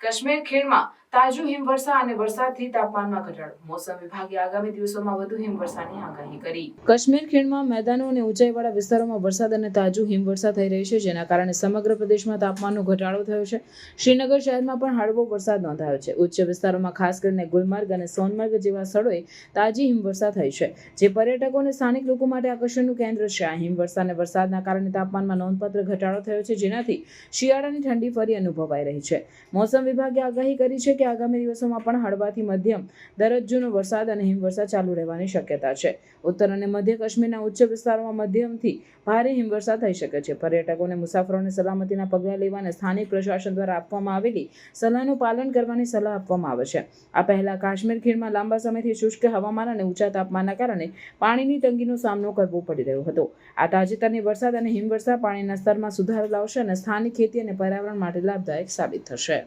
કાશ્મીર ખીણમાં તાજું હિમવર્ષા અને વરસાદથી તાપમાનમાં ઘટાડો. મોસમ વિભાગે આગામી દિવસોમાં વધુ હિમવર્ષાની આગાહી કરી. કાશ્મીર ખીણમાં મેદાનો અને ઊંચાઈવાળા વિસ્તારોમાં વરસાદ અને તાજું હિમવર્ષા થઈ રહી છે, જેના કારણે સમગ્ર પ્રદેશમાં તાપમાનનો ઘટાડો થયો છે. શ્રીનગર શહેરમાં પણ હળવો વરસાદ નોંધાયો છે. ઉચ્ચ વિસ્તારોમાં ખાસ કરીને ગુલમર્ગ અને સોનમર્ગ જેવા સ્થળોએ તાજી હિમવર્ષા થઈ છે, જે પર્યટકો અને સ્થાનિક લોકો માટે આકર્ષણનું કેન્દ્ર છે. આ હિમવર્ષા અને વરસાદના કારણે તાપમાનમાં નોંધપાત્ર ઘટાડો થયો છે, જેનાથી શિયાળાની ઠંડી ફરી અનુભવાઈ રહી છે. મોસમ વિભાગે આગાહી કરી છે કે આગામી દિવસોમાં પણ હળવાથી મધ્યમ દરજ્જોનો વરસાદ અને હિમવર્ષા ચાલુ રહેવાની શક્યતા છે. ઉત્તર અને મધ્ય કાશ્મીરના ઉચ્ચ વિસ્તારોમાં મધ્યમથી ભારે હિમવર્ષા થઈ શકે છે. પર્યટકોને મુસાફરોને સલામતીના પગલાં લેવા અને સ્થાનિક પ્રશાસન દ્વારા આપવામાં આવેલી સલાહનું પાલન કરવાની સલાહ આપવામાં આવે છે. આ પહેલાં કાશ્મીર ખીણમાં લાંબા સમયથી શુષ્ક હવામાન અને ઊંચા તાપમાનના કારણે પાણીની તંગીનો સામનો કરવો પડી રહ્યો હતો. આ તાજેતરની વરસાદ અને હિમવર્ષા પાણીના સ્તરમાં સુધારો લાવશે અને સ્થાનિક ખેતી અને પર્યાવરણ માટે લાભદાયક સાબિત થશે.